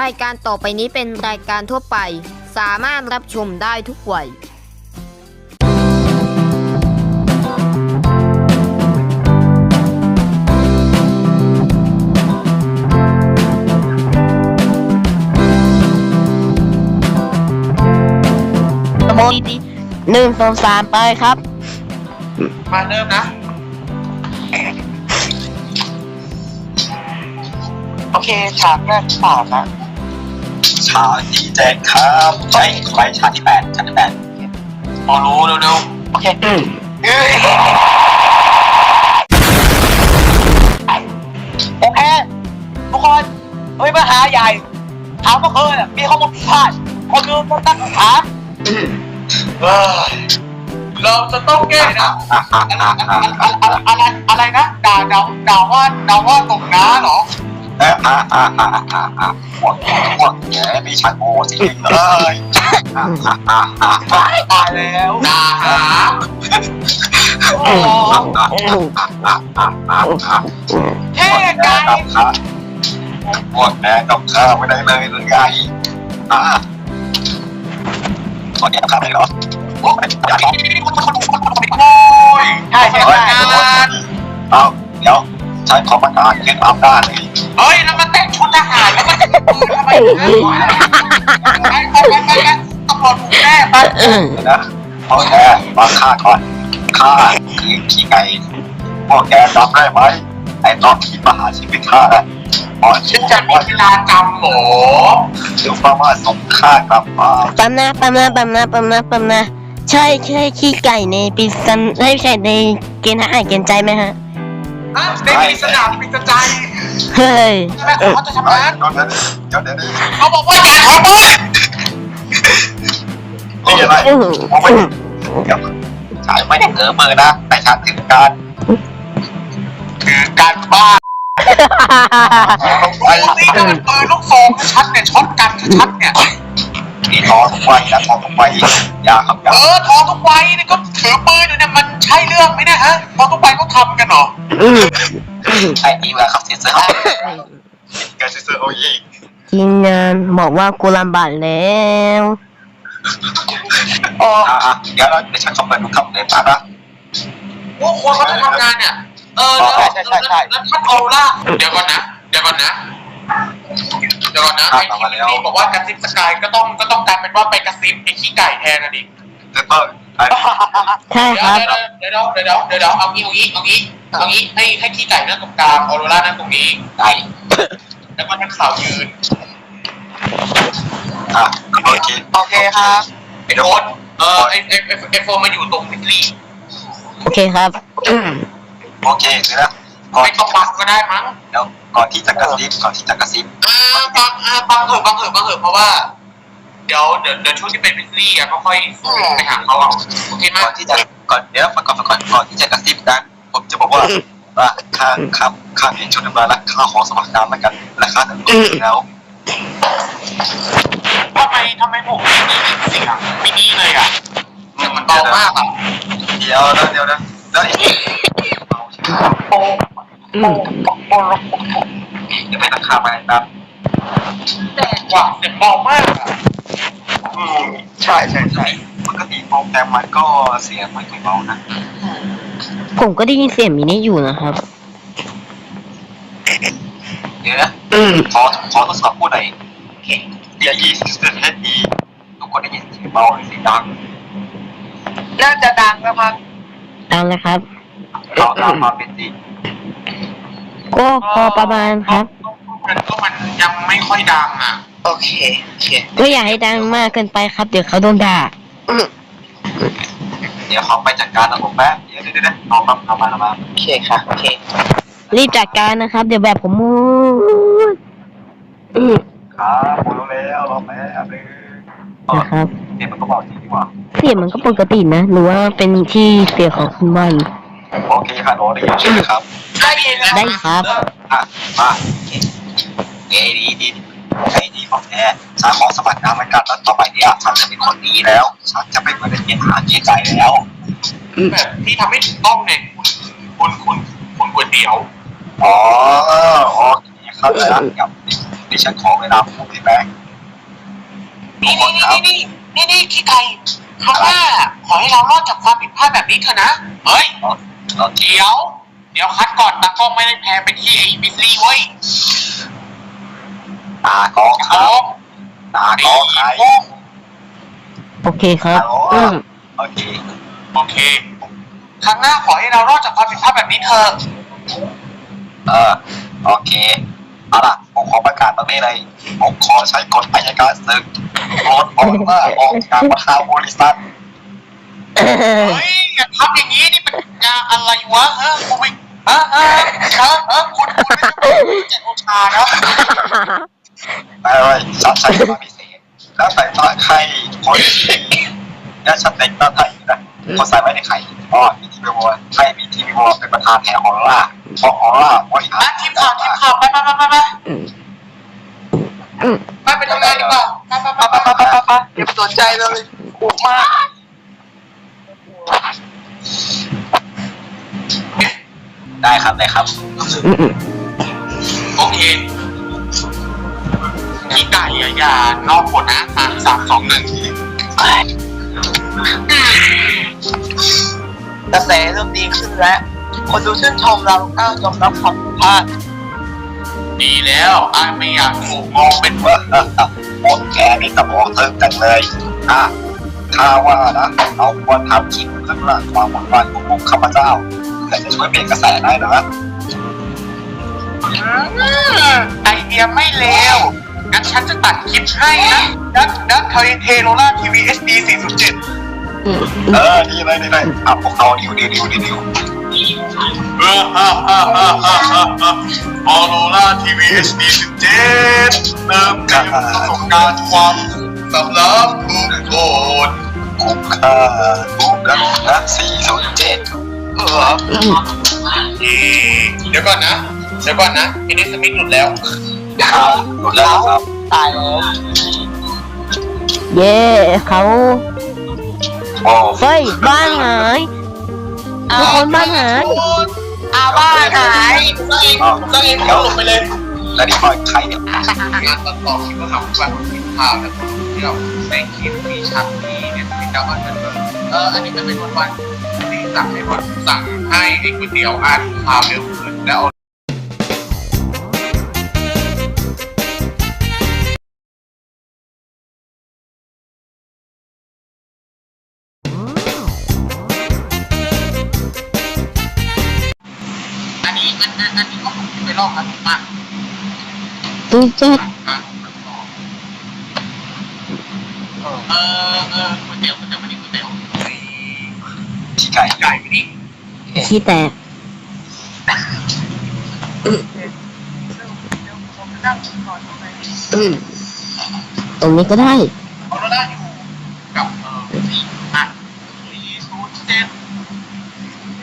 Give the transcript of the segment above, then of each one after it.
รายการต่อไปนี้เป็นรายการทั่วไป สามารถรับชมได้ทุกวัย โมดีหนึ่งสองสามไปครับ มาเริ่มนะ เคฉากแรกสามนะฉากที่เจ็ดครับใช่ไปฉากที่แปดฉากที่แปดพอรู้เร็วๆโอเคเอ้ยโอเคทุกคนเฮ้ยปัญหาใหญ่ ถามเมื่อคืนน่ะมีข้อมูลผิดพลาดคนดูต้องตั้งคำถามเอ้ยเราจะต้องแก้นะอะอะอะอะอะอะไรอะไรนะด่าด่าด่าว่าด่าว่าตกน้าเหรอ อะอะอะอะอะอะหมดหมดแกมีฉากโง่จริงๆเลยอะอะอะอะอะตายแล้วด่าหาโอ้อะอะอะอะอะอ่ไกกับข้าหมดแกกับข้าไม่ได้เลยหรือไงอะหมดแกกับข้าไม่ได้หรอโอ้ยอย่าท้องโอ้ยใช่ใช่ใช่ ดี๋ยวฉันขอประกาศเคล็ดลับได้เฮ้ยแล้วมาแต่งชุดทหารแล้วมันจะปืนทำไมไปไปไปไปตำรวจแน่ไปนะพอแกมาฆ่าก่อนฆ่าคือขี้ไก่พวกแกจำได้ไหมไอ้ตอนที่ประหารชีวิตข้าอะตอฉันจะมีเวลาจำหมอหรือว่าว่าส่งข้ากลับมาปั๊มนะปั๊มนะปั๊มนะปั๊มนะปั๊มนะใช่ใช่ขี้ไก่ในปีซันไม่ใช่ในเกณฑ์ทหารเกณฑ์ใจไหมฮะ ในมีสนามปิดใจเฮ้ยแม่เขาจะทำงานตอนนั้นเจ้าเดี๋ยวนี้เขาบอกว่าอย่าทำเลยนี่อะไรผมไม่เดี๋ยวฉายไม่ได้เออมือนะ แต่ฉันถึงการคือการบ้าไปนี่ก็เป็นปืนลูกซองชัดเนี่ยช็อตกันชัดเนี่ย นี่ทอทุกไฟนะทอทุกไฟอย่าครับอย่าเออทอทุกไฟนี่ก็ถือปืนอยู่เนี่ยมันใช่เรื่องไหมเนี่ยฮะทอทุกไฟก็ทำกันเหรอไอ้นี่แหละครับเซนเซอร์แกเซนเซอร์เอาอีกทีมงานบอกว่ากูลำบากแล้วอ๋อเดี๋ยวเราเดี๋ยวฉันเข้าไปดูคำเดินตามนะพวกคนเขาจะทำงานเนี่ยเออแล้วแล้วท่านโอล่าเดี๋ยวก่อนนะ เดี๋ยวก่อนนะ เดี๋ยวก่อนนะไอ้ที่นี่บอกว่ากระซิบสกายก็ต้องก็ต้องกลายเป็นว่าไปกระซิบไอ้ขี้ไก่แทนน่ะดิเซนเซอร์ไอ้ใช่เดี๋คยวรับเดี๋ยวเดี๋ยวเดี๋ยวเดี๋ยวเดี๋ยวเอางี้เอางี้เอางี้เอางี้ให้ให้ขี้ไก่นั่งตรงกลางออโรล่านั่งตรงนี้ไอ้แล้วก็นักข่าวยืนอะโอเคโอเคครับไอ้โดนเออไอ้ไอ้ไอ้ไอ้โฟมมาอยู่ตรงพิทลี่โอเคครับโอเคเดี๋ยวนะก่อน ไม่ต้องบังก็ได้มั้งเดี๋ยวก่อนที่จะกระซิบก่อนที่จะกระซิบอ่าบังอ่าบังเถอะบังเถอะบังเถอะเพราะว่า เดี๋ยวเดี๋ยวเดี๋ยวช่วงที่เป็นพิทลี่อะก็ค่อยไปหาเขาเอาโอเคไหมก่อนที่จะก่อนเดี๋ยวก่อนก่อนก่อนก่อนที่จะกระซิบกันผมจะบอกว่าว่าค่าค่าค่าเปลี่ยนชุดเรียบร้อยแล้วค่าของสมัครน้ำแล้วกันและค่าแต่งตัวแล้วทำไมทำไมผมไม่มีเสียงไม่ดีเลยอะแต่มันเบามากอะเดี๋ยวนะเดี๋ยวนะ โปโปโปเดี๋ยวไปราคาไปครับแต่ว่าเสียงเบามากอะอืมใช่ใช่ใช่ปกติโปรแกรมมันก็เสียงไม่ค่อยเบานะผมก็ได้ยินเสียงมินิอยู่นะครับ เดี๋ยวนะขอขอทดสอบพูดหน่อยเดียยี่สิบเซนเฮดดีทุกคนได้ยินเสียงเบาหรือเสียงดังน่าจะดังนะครับตามเลยครับเราตามมาเป็นจริง ก็พอประมาณครับ มันก็มันยังไม่ค่อยดังอะ โอเคโอเคก็อย่าให้ดังมากเกินไปครับ เดี๋ยวเขาโดนด่าเดี๋ยวขอไปจัดการระบบแป๊บเดี๋ยวเดี๋ยวเดี๋ยวเอาครับเอามาเอามาโอเคค่ะโอเครีบจัดการนะครับ เดี๋ยวแบบผมมูดอืมครับผมรู้แล้วรอแป๊บนึงอ๋อนะครับ เสียงมันก็เบาจริงดีกว่าเสียงมันก็ปกตินะ หรือว่าเป็นที่เสียงของคุณบอลโอเคค่ะโน้ตได้ยินใช่ไหมครับ ได้ยินแล้วได้ครับ อะมาเอดีดีไอ้ดีของแท้ฉันขอสมัครน้ำมันกันแล้วต่อไปเนี่ยฉันจะเป็นคนดีแล้วฉันจะไม่เหมือนเด็กหาเกียใจแล้ว แบบที่ทำให้ถูกต้องเนี่ยคุณคุณคุณคุณก๋วยเตี๋ยวอ๋อโอเคครับแล้วกับดิฉันขอเวลาพูดได้ไหมทุนี่กคนนี่ครับ นี่นี่นี่นี่ขี้ไก่ครั้งหน้าขอให้เรารอดจากความผิดพลาดแบบนี้เถอะนะ เฮ้ย โอเค เดี๋ยว เดี๋ยวคัดก่อนตากล้องไม่ได้แพ้ไปที่ไอ้บิสลี่เว้ยตากอคอ๋รัอบตากอใครโอเคครับฮัลโหลอืมโอเคโอเค ครั้งหน้าขอให้เรารอดจากความผิดพลาดแบบนี้เถอะเออโอเคเอาล่ะผมขอประกาศตรงนี้เลยผมขอใช้กฎอัยการศึกโปรดออกมาออกจากประธานบริษัท เฮ้ยอย่าทำอย่างนี้นี่เป็นงานอะไรวะเออคุณไม่เออเออเออเออคุณคุณไม่ใช่คุณเจ็ดโอชานะไม่ไม่ฉันใช้มาพิเศษแล้วใส่ตาไข่คนที่แล้วฉันแต่งตาไข่นะเขาใส่ไว้ในไข่อ๋อมีทีวีวอลไข่มีทีวีวอลเป็นประธานแทนออร่าเพราะออร่าบริหารอะทีมข่าวทีมข่าวไปไปไปไปไปไปไปทำงานดีกว่าไปไปไปไปไปไปอย่าไปสนใจเลยถูกมาก ได้ครับได้ครับ อืมอืม โอเคขี้ไก่อย่าอย่านอกกฎนะมาสามสองหนึ่งกระแสเริ่มดีขึ้นแล้ว คนดูชื่นชมเราก้าวยอมรับความผิดพลาดดีแล้วไอ้ไม่อยากถูกมองเป็นว่าโอแกนี่สมองตึงจังเลยอะข้าว่านะเราควรทำคลิปเพื่อสร้างความหวังวันของพวกข้าพเจ้าเพื่อจะช่วยเปลี่ยนกระแสได้นะ ไอเดียไม่เลว งั้นฉันจะตัดคลิปให้นะ ดักดักเทเทโรล่าทีวีเอสดีสี่ศูนย์เจ็ดอืมเออดีเลยดีเลยอะพวกเราดิวดิวดิวดิวเออฮ่าฮ่าฮ่าฮ่าฮ่าฮ่าออโรล่าทีวีเอสดีสิบเจ็ดเติมเต็มประสบการณ์ความสุขสำหรับทุกคนคุ้มค่าทุกกันนะ407เออเดี๋ยวก่อนนะ เดี๋ยวก่อนนะมินิสมิธหลุดแล้วครับหมดแล้วครับตายแล้วเย่เขาโอ้เฮ้ยบ้านหายทุกคนบ้านหายอาบ้านหายก็เองก็เองเขาลงไปเลยแล้วนี่พอยใครเนี่ยงานตัดต่อคลิปก็ทำวันกินข้าวนะเที่ยวในคลิปมีฉากนี้เนี่ยเป็นเจ้าวันเกิดเอออันนี้จะเป็นวันวันที่สั่งให้คนสั่งให้ไอ้ก๋วยเตี๋ยวอ่านข่าวเร็วขึ้นแล้วเอา อกครับมาตุ๊ดตุ๊ดอะเออเออก๋วยเตี๋ยวก๋วยเตี๋ยววันนี้ก๋วยเตี๋ยวที่ไก่ไก่วันนี้ขี้แตกอืมตรงนี้ก็ได้เอาแล้วได้อยู่กับเออสี่อะสี่ศูนย์เจ็ด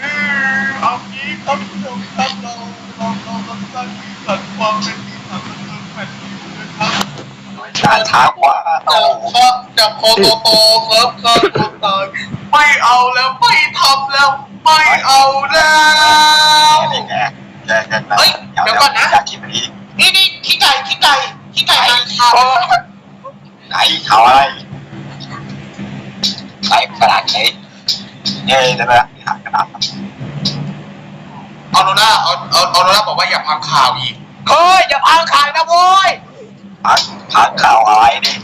เออเอางี้ครับเดี๋ยวครับเราเรา เราเราสร้างสีสันความเป็นสีสันบันเทิงแผ่นดินนะครับการท้าว่าจับครับจับคอโตโตครับครับคนตายไม่เอาแล้วไม่ทำแล้ว ไม่เอาแล้วนี่ไงแกเฮ้ยเดี๋ยวก่อนนะอยากกินนี้นี่นี่ขี้ไก่ขี้ไก่ขี้ไก่นางคาวไหนเขาอะไรไหนกระดาษไหนเย้ได้ไหมกระดาษ เอาโรล่าเอาเอาเอาโรล่าบอกว่าอย่าพังข่าวอีกเฮ้ยอย่าพังขายนะโว้ยพักพักข่าวอะไรนี่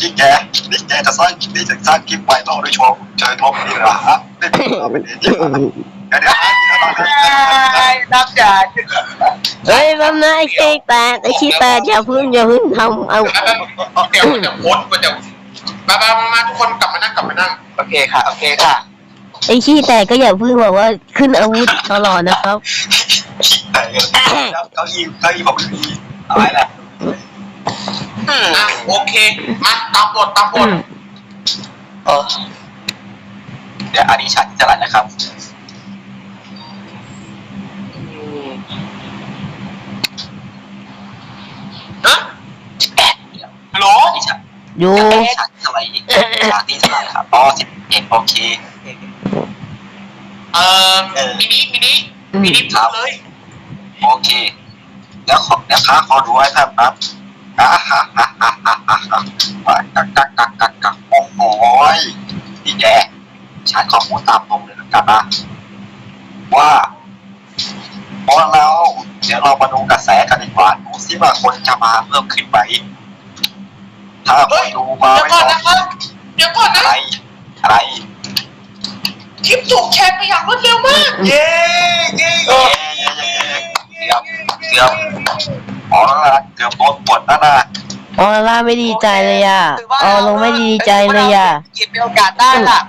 นี่แกนี่แกจะสร้างนี่จะสร้างคลิปไวรัลด้วยโชว์เจอทบนี่เหรอฮะนี่เป็นเดี๋ยวเดี๋ยวเดี๋ยวไอ้นักจ่าเฮ้ยแป๊บนะไอ้ขี้แตกไอ้ขี้แตกอย่าพึ่งอย่าพึ่งทำเอาเดี๋ยวเดี๋ยวโพสต์เดี๋ยวมามามามาทุกคนกลับมานั่งกลับมานั่งโอเคค่ะ โอเคค่ะ ไอ้ขี้แตกก็อย่าพึ่งบอกว่าขึ้นอาวุธตลอดนะครับเก้าอี้เก้าอี้บอกไม่มีอะไรแหละอะโอเค มาตามบทตามบทเออเดี๋ยวอันนี้ฉากที่จะไหลนะครับ ฮะฮัลโหล อันนี้ฉากอยู่ ฉากที่จะไหลฉากที่จะไหลครับอ๋อสิบเอ็ดโอเค เอ่อมินิมินิมินิพูดเลย โอเค แล้วขอแล้วค้าขอดูให้ครับครับอ่าฮ่าฮ่าฮ่าฮ่าฮ่าฮ่ากักกักกักกักกักโอ้โหยนี่แกฉันขอพูดตามตรงเลยแล้วกันนะว่าเพราะเราเดี๋ยวเรามาดูกระแสกันดีกว่าดูซิว่าคนจะมาเพิ่มขึ้นไหมถ้าคนดูมาเดี๋ยวไม่ก่อนน้อยนะครับ เดี๋ยวก่อนอะนะไรอะไร คลิปถูกแชร์ไปอย่างรวดเร็วมาก เย้เย้เย้เย้เย้เย้เกือบเกือบอ๋อแล้วนะเกือบโดนปวดแล้วนะออร่าไม่ดีใจเลยอะออลงไม่ดีใจเลยอะกิจมีโอกาสได้ล่ะ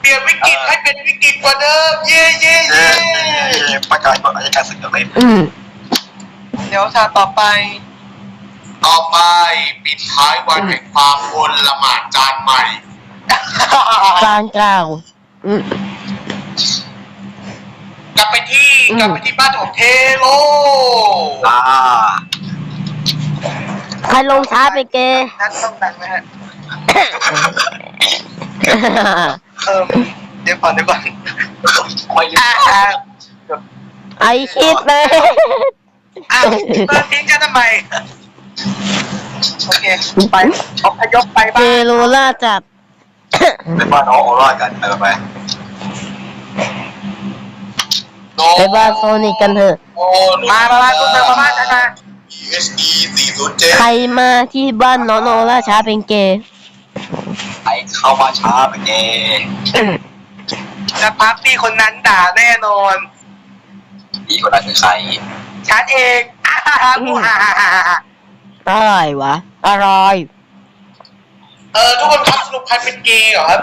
เปลี่ยนวิกฤตให้เป็นวิกฤตกว่าเดิม เย้เย้เย้เย้เย้เย้ประกาศกฎอายการศึกเล่นอืมเดี๋ยวฉากต่อไปต่อไปปิดท้ายวันแห่งความคนละหมาดจานใหม่ การกล่าว อืม กลับไปที่อืม กลับไปที่บ้านของเทโลอ่าใครลงช้าไปเก นั่นต้องดังนะฮะเออเดี๋ยวก่อนเดี๋ยวก่อนไม่รู้อ่าไอคิดเลยอ้าวเปิดทิ้งกันทำไมโอเคไปอพยพไปเจบ้าน โรล่าจับ เป็นว่าน้องโอร่ากันไปไปไปบ้านโซนิกกันเถอะโอ้มามามาคุณเดินมาบ้านฉันมา ESE 407ใครมาที่บ้านน้องโนล่าช้าเป็นเกย์ไอเข้ามาช้าไปเกจะพักที่คนนั้นด่าแน่นอนนี่คนนั้นคือใครฉันเองอ่าฮ่าฮ่าฮ่าฮ่าฮ่าฮ่าอะไรวะ อะไร เออทุกคนครับสรุปใครเป็นเกย์เหรอครับ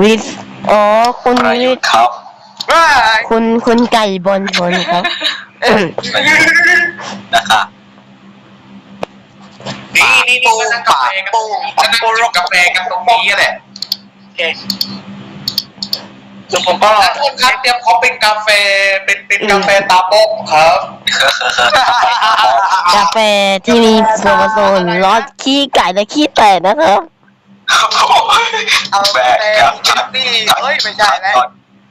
วิสอ๋อคุณใครวิสครับ ว้ายคุณคุณไก่บนบนครับ นะคะนี่นี่นี่ก็นั่งกาแฟกันก็นั่งกินกาแฟกันตรงนี้แหละโอเคเดี๋ยวผมก็แล้วทุกคนครับเตรียมพร้อมเป็นกาแฟเป็นเป็นกาแฟตาโป๊กครับ กาแฟที่มีส่วนผสมรสขี้ไก่และขี้แตกนะครับเอาแบแฟกนกับนี่เฮ้ยไม่ใช่แล้ว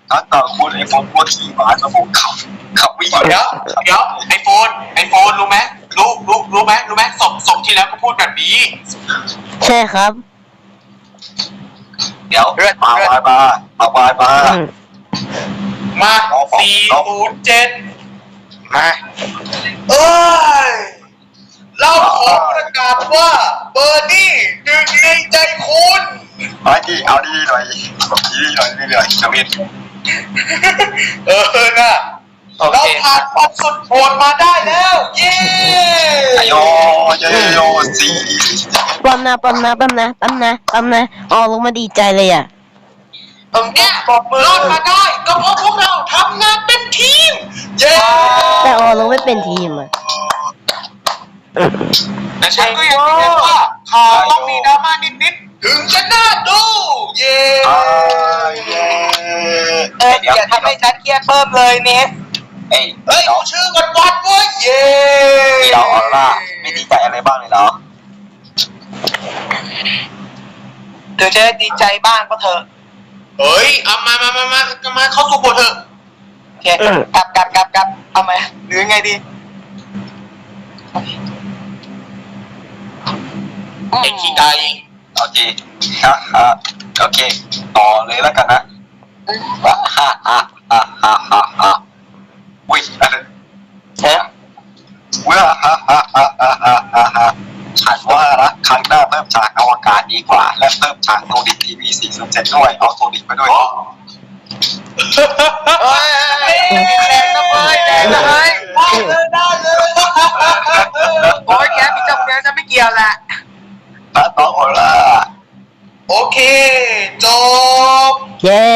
ถ้าต่อคุณไอโฟนพูดขี่ม้าสมุกขับขับวิ่งเดี๋ยวเดี๋ยวไอโฟนไอโฟนรู้ไหมรู้รู้รู้ไหมรู้ไหมศพศพที่แล้วก็พูดแบบนี้ ใช่ครับ เดี๋ยวมาวายมามาวายมาอืมมาสี่ศูนย์เจ็ดมาเอ้ย เราขอประกาศว่าเบอร์นี่หนึ่งในใจคุณมาดิเอาดีหน่อยดีหน่อยดีหน่อยชวินเออน่ะโอเราเค ผ่านปัดสุดโหดมาได้แล้ว เย้โยโยโยสีปั๊มนะปั๊มนะปั๊มนะปั๊มนะปั๊มนะออลงมาดีใจเลยอะ ผมเนี่ยปอบมือรอดมาได้ก็เพราะพวกเราทำงานเป็นทีม เย้แต่ออลงไม่เป็นทีมอะ แต่ฉันก็ยังเห็นว่าข่าวต้องมีดราม่านิดๆถึงจะน่าดู เย้เย้เอออย่าทำให้ฉันเครียดเพิ่มเลยเนสเอ้ยเฮ้ยเอาชื่อกันวัดเว้ยเย้นี่เราออร่าไม่ดีใจอะไรบ้างเลยเหรอเธอจะได้ดีใจบ้างก็เถอะเฮ้ยเอามามามามามาเข้าสู่บทเถอะโอเคกลับกลับกลับกลับเอาไหมหรือไงดี ไอ้ขี้ไก่โอเคฮะฮะโอเค ต่อเลยแล้วกันนะฮ่าฮ่าฮ่าฮ่าฮ่าฮ่าฮ่าอุ้ยอะไรเอ๊ะว้าฮ่าฮ่าฮ่าฮ่าฮ่าฮ่าฮ่าฉันว่านะครั้งหน้าเพิ่มฉากอวกาศดีกว่า และเพิ่มฉากโซดิกทีวี407ด้วย เอาโซดิกมาด้วยเฮ้ยแดงนะเว้ยแดงนะเว้ยได้เลยได้เลยโอ้ยแกมีเจ้าเนี้ยฉันไม่เกี่ยวแหละ ถ้าต้องโอล่